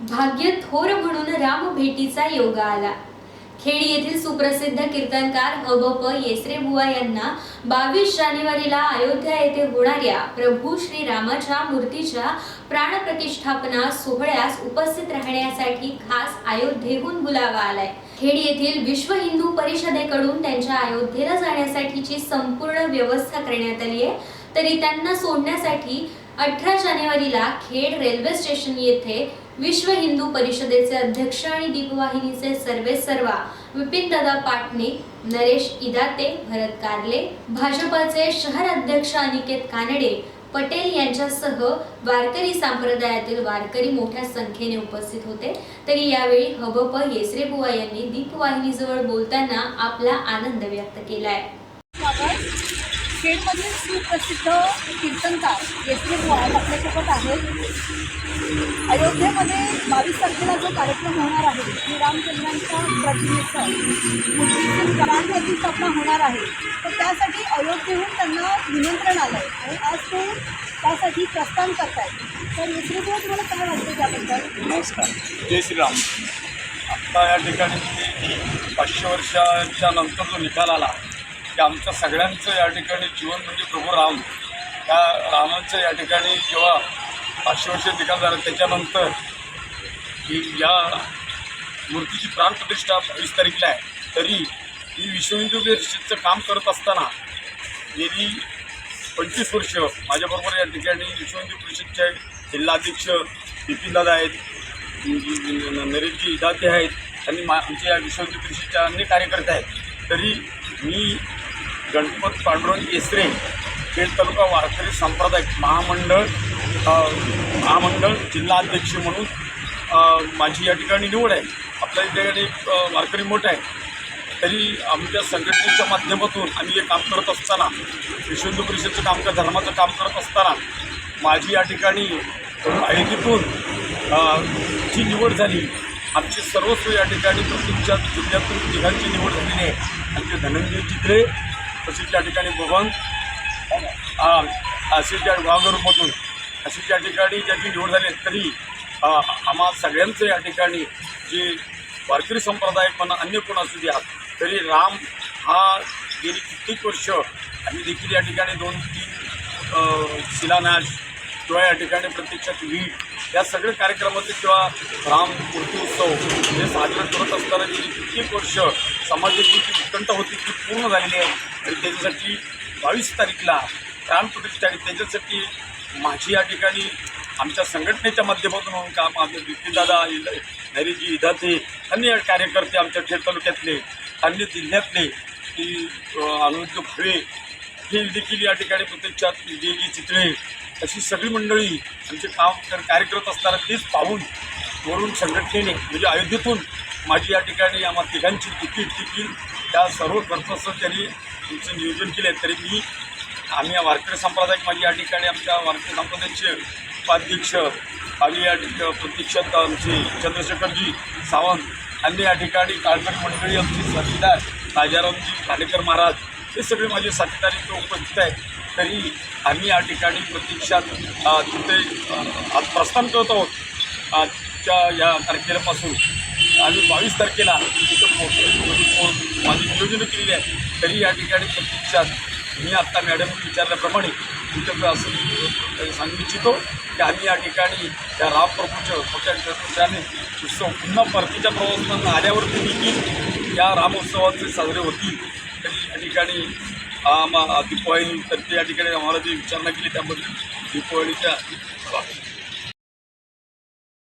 भाग्य थोर म्हणून राम भेटीचा योग आला. खेड येथील सुप्रसिद्ध कीर्तनकार अबप येसरे बुवा यांना बावीस जानेवारीला अयोध्या येथे होणाऱ्या प्रभू श्री रामाच्या मूर्तीच्या प्राणप्रतिष्ठापना सोहळ्यास उपस्थित राहण्यासाठी खास अयोध्येहून बुलावा आलाय. खेड येथील विश्व हिंदू परिषदेकडून त्यांच्या अयोध्येला जाण्यासाठीची संपूर्ण व्यवस्था करण्यात आली आहे. तरी त्यांना सोडण्यासाठी अठरा जानेवारीला खेड रेल्वे स्टेशन येथे विश्व हिंदू परिषदेचे अध्यक्ष आणि दीपवाहिनीचे सर्वे सर्वा विपिनदादा पाटणे नरेश इदाते भरत कारले भाजपाचे शहर अध्यक्ष अनिकेत कानडे पटेल यांच्यासह वारकरी संप्रदायातील वारकरी मोठ्या संख्येने उपस्थित होते. तरी यावेळी हबप येसरे बुवा यांनी दीपवाहिनीजवळ बोलताना आपला आनंद व्यक्त केलाय. खेडमधील सुप्रसिद्ध कीर्तनकार येथील बुवा आपल्यासोबत आहेत. अयोध्येमध्ये बावीस तारखेला जो कार्यक्रम होणार आहे श्रीरामचंद्रांच्या प्रतिमेचं मुस्लिम प्राण स्थापना होणार आहे तर त्यासाठी अयोध्येहून त्यांना निमंत्रण आलं आहे आणि आज ते त्यासाठी प्रस्थान आहेत तर येथील तुम्हाला काय वाटतं त्याबद्दल? नमस्कार. जय श्रीराम आत्ता या ठिकाणी पाचशे वर्षाच्या नंतर जो निकाल आला की आमच्या सगळ्यांचं या ठिकाणी जीवन म्हणजे प्रभू राम. त्या रामांचं या ठिकाणी जेव्हा पाचशे वर्ष निकाल झाला त्याच्यानंतर ही या मूर्तीची प्राणप्रतिष्ठा बावीस तारीखला आहे. तरी मी विश्व हिंदू परिषदेचं काम करत असताना गेली पंचवीस वर्ष माझ्याबरोबर या ठिकाणी विश्व हिंदू परिषदचे जिल्हाध्यक्ष बिपिनदादा आहेत नरेशजी इदाते आहेत आणि मा आमच्या या विश्व हिंदू परिषदेच्या अन्य कार्यकर्ते आहेत. तरी मी गणपत पांडुरंग येसरे खेड तालुका वारकरी सांप्रदायिक महामंडळ महामंडळ जिल्हा अध्यक्ष म्हणून माझी या ठिकाणी निवड आहे. आपल्या या ठिकाणी एक, वारकरी मोठं आहे. तरी आमच्या संघटनेच्या माध्यमातून आम्ही हे काम करत असताना विश्व हिंदू परिषदेचं काम कर धर्माचं काम करत असताना माझी या ठिकाणी आयोजितून जी निवड झाली आमची सर्वस्व या ठिकाणी प्रत्येकच्या जिल्ह्यातून तिघांची निवड झालेली आहे. आमचे धनंजय चित्रे तसेच या ठिकाणी बबन असेलच्या त्या गावावरूमधून अशी त्या ठिकाणी ज्याची निवड झाली तरी आम्हा सगळ्यांचं या ठिकाणी जे वारकरी संप्रदाय पण अन्य कोण असू द्या तरी राम हा गेली कित्येक वर्ष आम्ही देखील या ठिकाणी दोन तीन शिलान्यास किंवा या ठिकाणी प्रत्यक्षात वीट या सगळ्या कार्यक्रमाचे किंवा राम मूर्ती उत्सव हे साजरे करत असताना गेली कित्येक वर्ष समाजाची जी उत्कंठ होती ती पूर्ण झालेली आहे. आणि त्याच्यासाठी बावीस तारीखला प्राणप्रतिष्ठा आणि त्याच्यासाठी माझी या ठिकाणी आमच्या संघटनेच्या माध्यमातून होऊन काम आमचे बिपिनदादा नरेजी इदाते अन्य कार्यकर्ते आमच्या ठेर तालुक्यातले अन्य जिल्ह्यातले की अनुरुद्ध भावे हे देखील या ठिकाणी प्रत्यक्षात जे जी चित्रे अशी सगळी मंडळी आमचे काम कर कार्य करत असताना तेच पाहून वरून संघटनेने म्हणजे अयोध्येतून माझी या ठिकाणी आम्हा तिघांची तिकीट देखील त्या सर्व खर्चाचं त्यांनी तुमचं नियोजन केलं आहे तरी मी आम्ही या वारकरी संप्रदाय माझी या ठिकाणी आमच्या वारकरी संप्रदायाचे उपाध्यक्ष आम्ही या ठिकाणी प्रत्यक्षात आमचे चंद्रशेखरजी सावंत अन्य या ठिकाणी काळकट मंडळी आमचे साथीदार राजारामजी खाडेकर महाराज हे सगळे माझे साथीदार इथे उपस्थित आहेत. तरी आम्ही या ठिकाणी प्रत्यक्षात तिथे आज प्रस्थान करत आहोत. आजच्या या तारखेपासून. आम्ही बावीस तारखेला तिथं पोहोचतो माझी नियोजनं केलेली आहे तरी या ठिकाणी प्रत्यक्षात मी आत्ता मॅडम विचारल्याप्रमाणे तिथं असं सांगू इच्छितो की आम्ही या ठिकाणी या रामप्रभूच्या मोठ्या त्याने उत्सव पुन्हा परतीच्या प्रवासानं आल्यावरती देखील या रामोत्सवाचे साजरे होतील? ठिकाणी आम दीपावली तर त्या या ठिकाणी आम्हाला जी विचारणा केली त्यामध्ये दीपावलीच्या